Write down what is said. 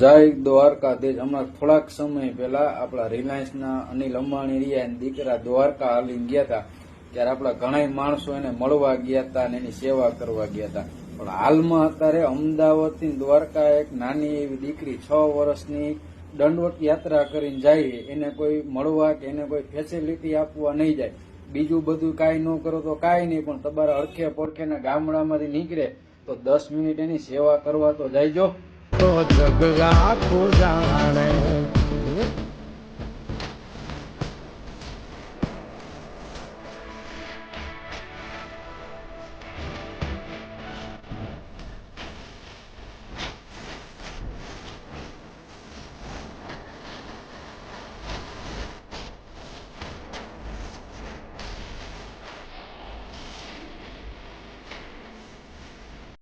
જય દ્વારકાધીશ. હમણાં થોડાક સમય પહેલા આપણા રિલાયન્સના અનિલ અંબાણી રહ્યા દીકરા દ્વારકા હાલીને ગયા હતા. ત્યારે આપણા ઘણા માણસો એને મળવા ગયા હતા અને એની સેવા કરવા ગયા હતા. પણ હાલમાં અત્યારે અમદાવાદથી દ્વારકા એક નાની એવી દીકરી છ વર્ષની દંડવત યાત્રા કરીને જાય એને કોઈ મળવા કે એને કોઈ ફેસિલિટી આપવા નહીં જાય. બીજું બધું કાંઈ ન કરો તો કાંઈ નહીં, પણ તમારા અડખે પડખેના ગામડામાંથી નીકળે તો દસ મિનિટ એની સેવા કરવા તો જાયજો Oh, the glad for that.